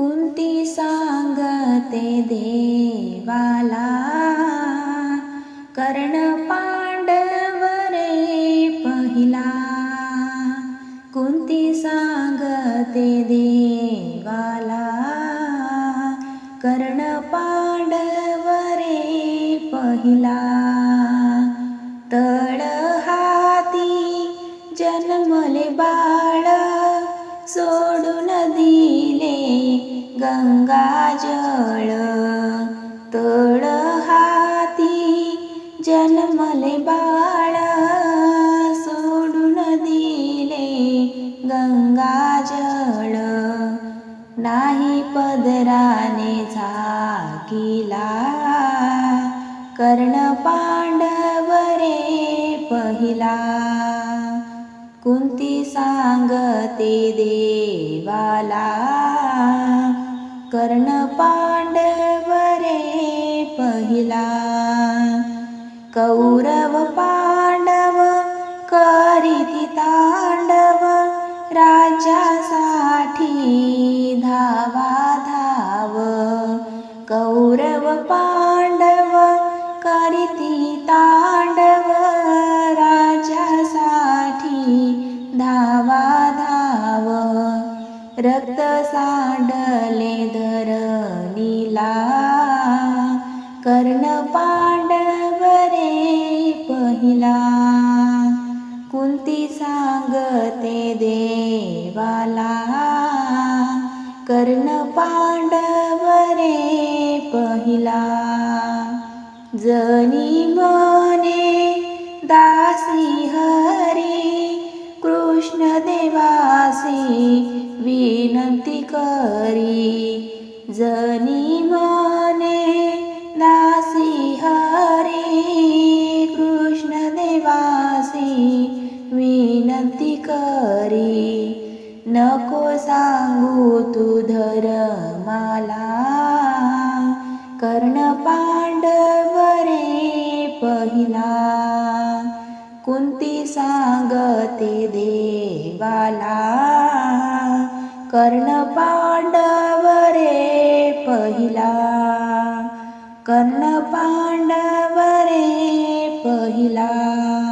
कुंती सांगते देवाला कर्ण पांडवरे पहिला. कुंती सांगते देवाला कर्ण पांडव रे पहिला. तळ हाती जन्मले बाळ सोडून गंगा गंगाजळ तळ हाती जन्मले बाळ सोडून दिले गंगाजळ नाही पदराने झाकिला कर्ण पांडवरे पहिला. कुंती सांगते देवाला कर्णपाण्डवरे पहिला कौरव पाण्डव करिति ताण्डव राजा सा रक्त सांडले धरणीला. कर्ण पांडव रे पहिला. कुंती सांगते देवाला. कर्ण पांडव रे पहिला. जनी मने दासी हरी विनंती करी. जनी मने दासी हरी. कृष्ण देवासी विनंती करी. नको सांगू तू धर्माला. कर्ण पांडव रे पहिला. कुंती सांगते देवाला. कर्ण पांडव रे पहिला. कर्ण पांडव रे पहिला.